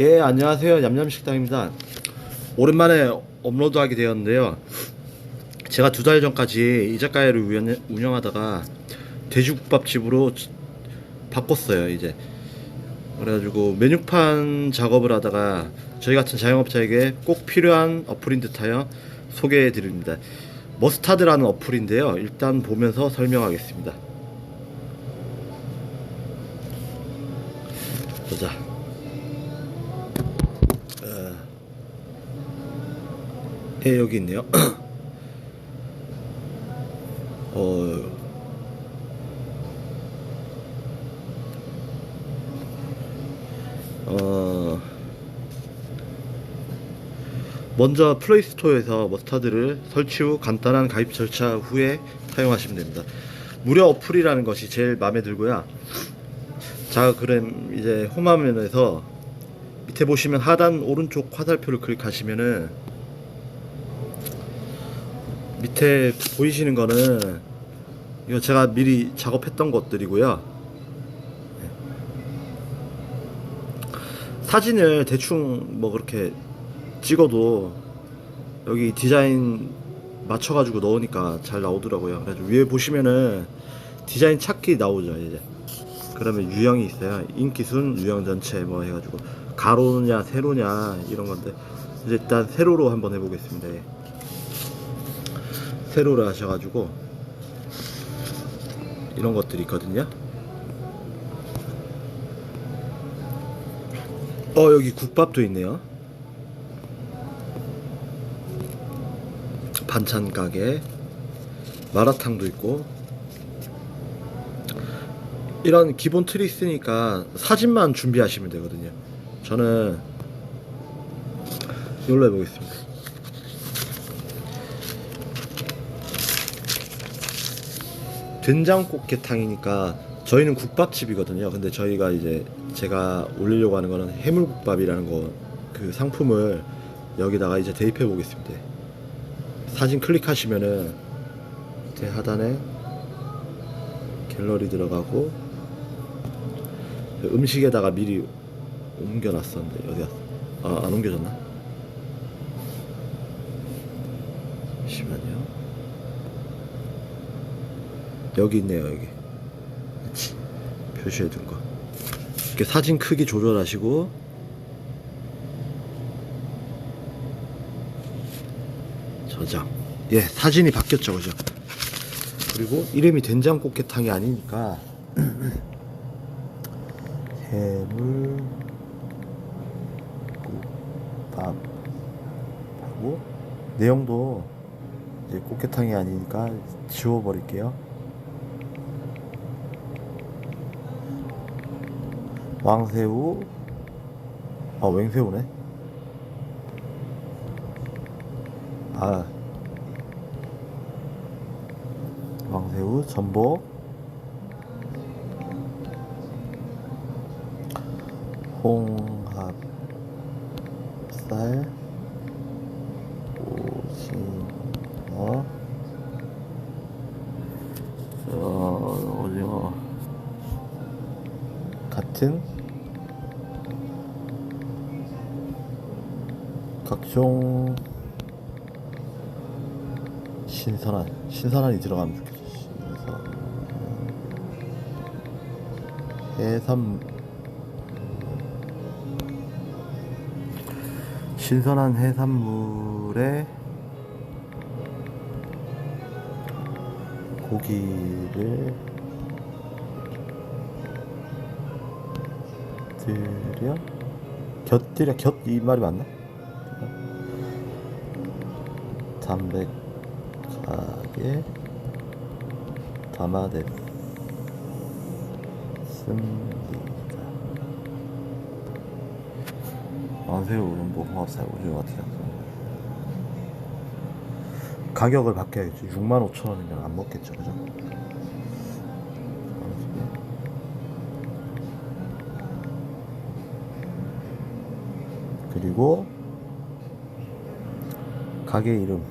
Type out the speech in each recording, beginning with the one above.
예, 안녕하세요. 얌얌식당입니다. 오랜만에 업로드하게 되었는데요. 제가 두 달 전까지 이자카야를 운영하다가 돼지국밥집으로 지- 바꿨어요, 이제. 그래가지고 메뉴판 작업을 하다가 저희 같은 자영업자에게 꼭 필요한 어플인 듯하여 소개해 드립니다. 머스타드라는 어플인데요. 일단 보면서 설명하겠습니다. 보자. 어. 예, 여기 있네요. 어. 어. 먼저 플레이스토어에서 머스타드를 설치 후 간단한 가입 절차 후에 사용하시면 됩니다. 무료 어플이라는 것이 제일 마음에 들고요. 자, 그럼 이제 홈화면에서 밑에 보시면 하단 오른쪽 화살표를 클릭하시면은 밑에 보이시는 거는 이거 제가 미리 작업했던 것들이고요. 네. 사진을 대충 뭐 그렇게 찍어도 여기 디자인 맞춰가지고 넣으니까 잘 나오더라고요. 그래서 위에 보시면은 디자인 찾기 나오죠 이제. 그러면 유형이 있어요. 인기순, 유형 전체 뭐 해가지고 가로냐 세로냐 이런 건데 이제 일단 세로로 한번 해보겠습니다. 예. 세로로 하셔가지고 이런 것들이 있거든요. 어 여기 국밥도 있네요. 반찬 가게 마라탕도 있고 이런 기본 틀이 있으니까 사진만 준비하시면 되거든요. 저는 이걸로 해보겠습니다. 된장꽃게탕이니까 저희는 국밥집이거든요. 근데 저희가 이제 제가 올리려고 하는 거는 해물국밥이라는 거 그 상품을 여기다가 이제 대입해 보겠습니다. 사진 클릭하시면은 밑에 하단에 갤러리 들어가고 음식에다가 미리 옮겨놨었는데 어디 갔어? 아, 안 옮겨졌나? 잠시만요. 여기 있네요, 여기. 표시해둔 거. 이렇게 사진 크기 조절하시고 저장. 예, 사진이 바뀌었죠, 그죠? 그리고 이름이 된장꽃게탕이 아니니까 해물 국밥 하고 내용도 이제 꽃게탕이 아니니까 지워버릴게요. 왕새우. 아 웽새우네. 아. 왕새우 전복. 홍합살 오징어. 어, 오징어 같은 각종 신선한 신선한이 들어가면. 신선 해삼 신선한 해산물에 고기를 곁들여 곁들여 곁 이 말이 맞나? 담백하게 담아냈습니다. 왕새우 뭐 홍합살 오징어 같은 가격을 바뀌어야겠죠. 6만 5천 원이면 안 먹겠죠, 그죠? 그리고 가게 이름.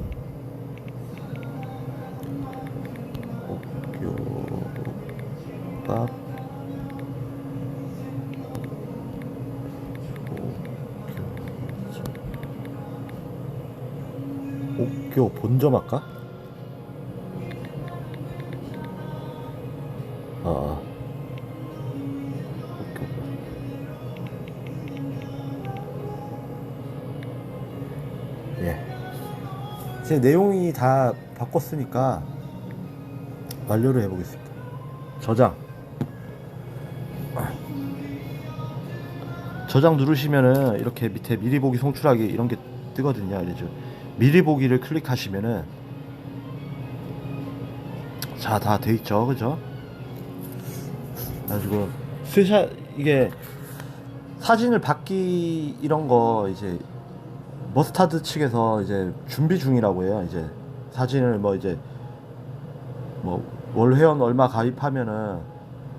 옥교밥 옥교 본점 할까? 제 내용이 다 바꿨으니까 완료를 해보겠습니다. 저장. 저장 누르시면은 이렇게 밑에 미리 보기 송출하기 이런 게 뜨거든요. 그래서 미리 보기를 클릭하시면은 자 다 돼 있죠, 그죠? 가지고 스샷 이게 사진을 받기 이런 거 이제 머스타드 측에서 이제 준비 중이라고 해요. 이제 사진을 뭐 이제 뭐 월 회원 얼마 가입하면은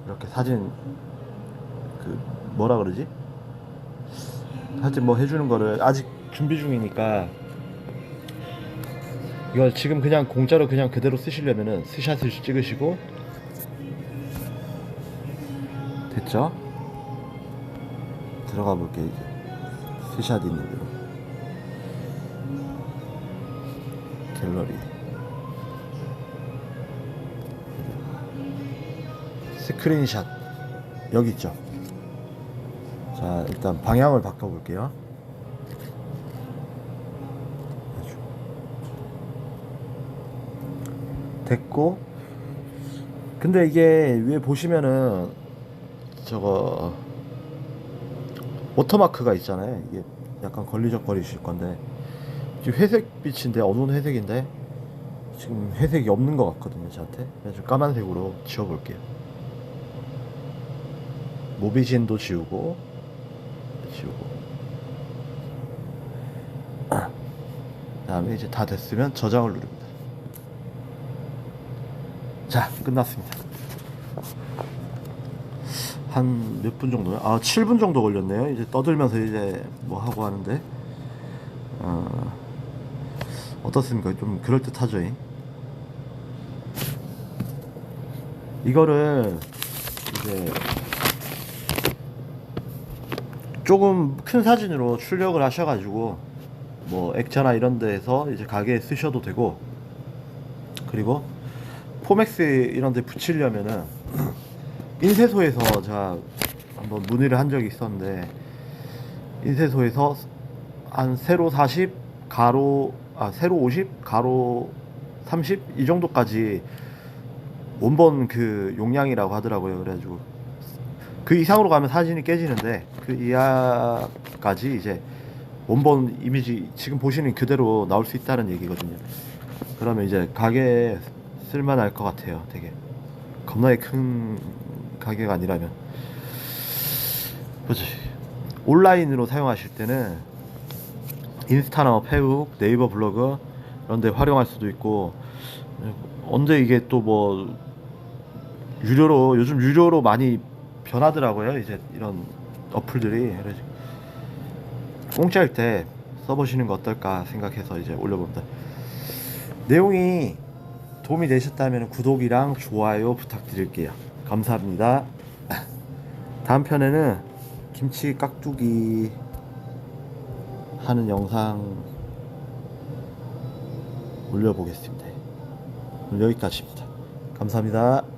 이렇게 사진 그 뭐라 그러지? 하여튼 뭐 해주는 거를 아직 준비 중이니까 이걸 지금 그냥 공짜로 그냥 그대로 쓰시려면은 스샷을 찍으시고 됐죠? 들어가 볼게요 이제 스샷 있는 데로 갤러리. 스크린샷. 여기 있죠? 자 일단 방향을 바꿔 볼게요. 됐고. 근데 이게 위에 보시면은 저거 워터마크가 있잖아요. 이게 약간 걸리적거리실 건데 지금 회색 빛인데 어두운 회색인데 지금 회색이 없는 것 같거든요 저한테. 그래서 까만색으로 지워볼게요. 모비진도 지우고 지우고. 다음에 이제 다 됐으면 저장을 누릅니다. 자 끝났습니다. 한 몇 분 정도요? 아 7분 정도 걸렸네요. 이제 떠들면서 이제 뭐 하고 하는데. 어, 어떻습니까? 좀 그럴듯하죠 잉? 이거를 이제 조금 큰 사진으로 출력을 하셔가지고 뭐 액자나 이런 데에서 이제 가게에 쓰셔도 되고 그리고 포맥스 이런 데 붙이려면은 인쇄소에서 제가 한번 문의를 한 적이 있었는데 인쇄소에서 한 세로 40 가로 아 세로 50 가로 30 이 정도까지 원본 그 용량이라고 하더라고요. 그래가지고 그 이상으로 가면 사진이 깨지는데 그 이하까지 이제 원본 이미지 지금 보시는 그대로 나올 수 있다는 얘기거든요. 그러면 이제 가게에 쓸만할 것 같아요 되게. 겁나게 큰 가게가 아니라면. 그지 온라인으로 사용하실 때는 인스타나 뭐 페북 네이버 블로그 이런 데 활용할 수도 있고 언제 이게 또 뭐 유료로 요즘 유료로 많이 변하더라고요 이제 이런 어플들이. 공짜일 때 써보시는 거 어떨까 생각해서 이제 올려봅니다. 내용이 도움이 되셨다면 구독이랑 좋아요 부탁드릴게요. 감사합니다. 다음 편에는 김치 깍두기 하는 영상 올려보겠습니다. 여기까지입니다. 감사합니다